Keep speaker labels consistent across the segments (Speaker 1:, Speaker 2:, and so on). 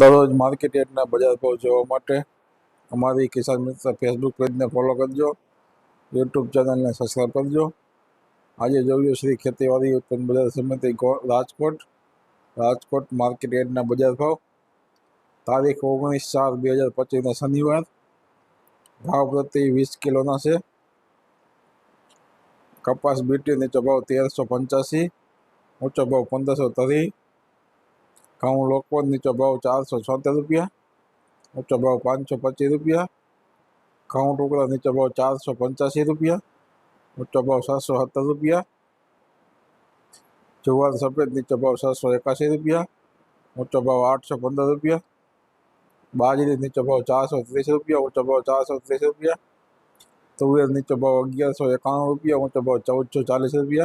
Speaker 1: درواز face بک page نے فو کرجو you tube channel کرا پر سو تری کاؤں لوکوت نیچواؤ چار سو چھوتر روپیہ اونچا پانچ سو پچیس روپیہ کاؤں ٹکڑا نیچا بھاؤ چار سو پچاسی روپیہ اونچا سات سو ستر روپیہ جفید نیچے بھاؤ سات سو اکاسی روپیہ اونچا بھاؤ آٹھ سو پندرہ روپیہ باجری نیچے چار سو تیس روپیہ اونچا چار سو تیس روپیہ توئے نیچوں سو ایک چود سو چالیس روپیہ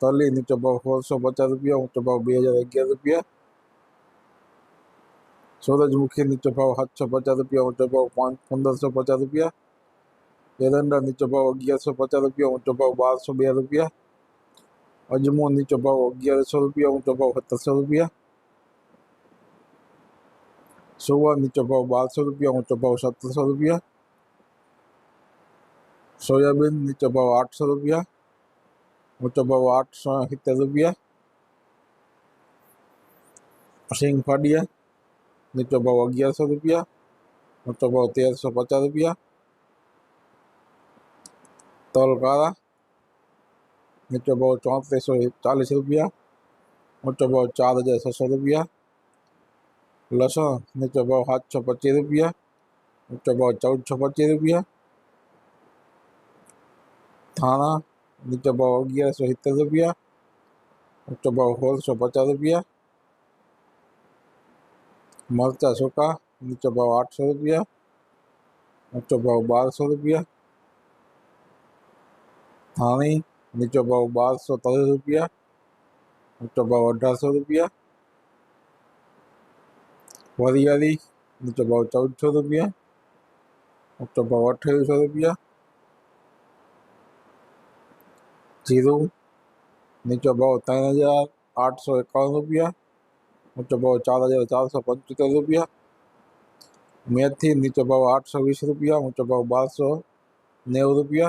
Speaker 1: تلی نیچاسو پچاس روپیہ اگیار روپیہ سورج مخیو پچاس روپیہ پندرہ سو پچاس روپیہ ایرنڈا نیچے بھاؤ اگیار سو پچاس روپیہ اوچا باؤ بارہ سو بی روپیہ اجمو نیچوں باؤ اگیارہ سو روپیہ اوچا باؤ ستر سو روپیہ سوا نیچا باؤ بارہ سو روپیہ اوچا باؤ ست سو روپیہ سویابین نیچا باؤ آٹھ سو روپیہ اوچا باؤ آٹھ سو روپیہ شیگ فاڈیا نیچو باؤ اگیارہ سو روپیہ اوچا باؤ تیرہ سو پچاس روپیہ نچ باؤ چوتھی سو چالیس روپیہ۔ اوچا باؤ چار ہزار سو سو روپیہ۔ لسن نیچے باؤ سات سو پچیس روپیہ۔ اوچا باؤ چودہ سو پچیس روپیہ۔ دانا نچا باؤ اگیارہ سو ستر روپیہ۔ اچھا باؤ سو سو پچاس روپیہ۔ مرچ سوکا نیچے باؤ آٹھ سو روپیہ۔ اچھا باؤ بارہ سو روپیہ۔ تھانے نیچو باؤ بارہ سو تیس روپیہ اچھا باؤ اڑ سو روپیہ وڑیا نیچو باؤ چودہ سو روپیہ اچھا باؤ اٹھائیس سو روپیہ جیرو نیچو باؤ تین ہزار آٹھ سو اکاون روپیہ اوچا باؤ چار ہزار چار سو پچہتر روپیہ میتھی نیچو باؤ آٹھ سو ویس روپیہ اوچاؤ بارہ سو نو روپیہ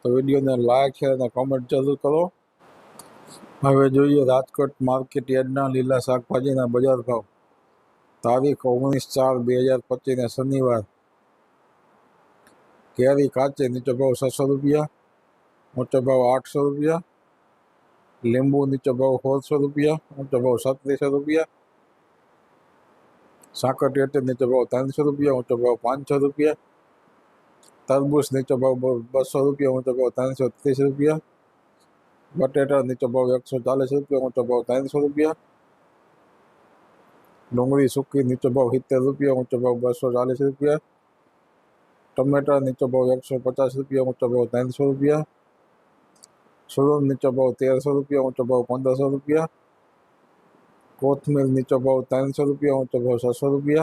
Speaker 1: તો વિડીયોને લાઇક શેર અને કોમેન્ટ જરૂર કરો. હવે જોઈએ રાજકોટ માર્કેટ યાર્ડના લીલા શાકભાજીના બજાર ભાવ. તારીખ ઓગણીસ ચાર બે હજાર પચીસને શનિવાર. કેરી કાચી નીચો ભાવ છસો રૂપિયા ઊંચો ભાવ આઠસો રૂપિયા, લીંબુ નીચો ભાવ સોળસો રૂપિયા ઊંચો ભાવ સત્રીસો રૂપિયા, સાકર ટેટી નીચો ભાવ ત્રણસો રૂપિયા ઊંચો ભાવ પાંચસો રૂપિયા تربوز نیچے باؤ بس روپیہ اونچا بھاؤ تین سو تیس روپیہ۔ بٹاٹر نیچے باؤ ایک سو چالیس روپیہ اونچا بھاؤ تین سو روپیہ۔ ڈوںگڑی سوکی نیچے باؤ سر روپیہ اونچا بھاؤ بس چالیس روپیہ۔ ٹماٹر نیچے باؤ ایک سو پچاس روپیہ اونچا بھاؤ تین سو روپیہ۔ سولون نیچا باؤ تیرہ سو روپیہ اونچا بھاؤ پندرہ سو روپیہ۔ کوتھمی نیچا بھاؤ تین سو روپیہ اونچا سو روپیہ۔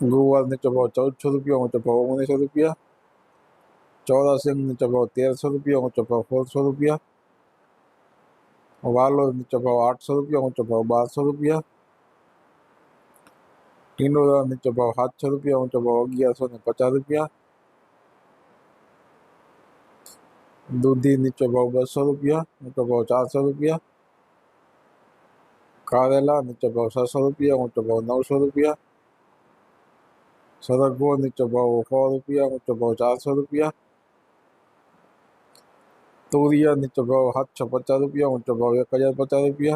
Speaker 1: گوگل نے چپاؤ چودہ سو روپیہ ہوں چپاؤ انیس سو روپیہ چودہ سنگھ نے چپاؤ تیرہ سو روپیہ ہوں چپاؤ سولہ سو روپیہ والو نے چپاؤ آٹھ سو روپیہ ہوں چپاؤ بارہ سو روپیہ ٹینڈولا نے چپاؤ سات سو روپیہ ہوں چپاؤ گیارہ سو نے پچاس روپیہ دودھی نے چپاؤ بس سو روپیہ چپاؤ چار سو روپیہ کاریلا نے چپاؤ سات سو روپیہ ہوں چپاؤ نو سو روپیہ صدق گو نچبا وفا روپیہ چبا چار سو روپیہ توریا نچبا ہاتھ چھ پچاس روپیہ اونچبا ایک ہزار پچاس روپیہ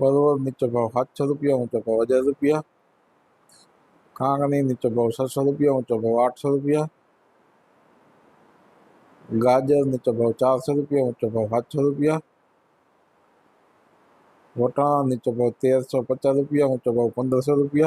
Speaker 1: پرور نچبا ہاتھ چھ روپیہ چبا ہزار روپیہ کانگنی نچبا سات سو روپیہ اونچبا آٹھ سو روپیہ گاجر نچبا چار سو روپیہ اونچبا سات چھ روپیہ وٹان وٹانا نچبا تیرہ سو پچاس روپیہ اونچبا پندرہ سو روپیہ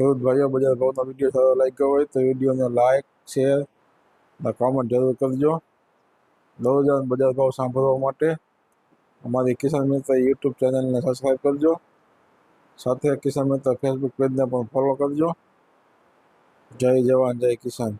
Speaker 1: ખેડૂત ભાઈઓ બજાર ભાવનો વીડિયો સારો લાગ્યો હોય તો વિડીયોને લાઇક શેર અને કોમેન્ટ જરૂર કરજો. દરરોજ બજાર ભાવ સાંભળવા માટે અમારી કિસાન મિત્ર યુટ્યુબ ચેનલને સબસ્ક્રાઈબ કરજો. સાથે કિસાન મિત્ર ફેસબુક પેજને પણ ફોલો કરજો. જય જવાન, જય કિસાન.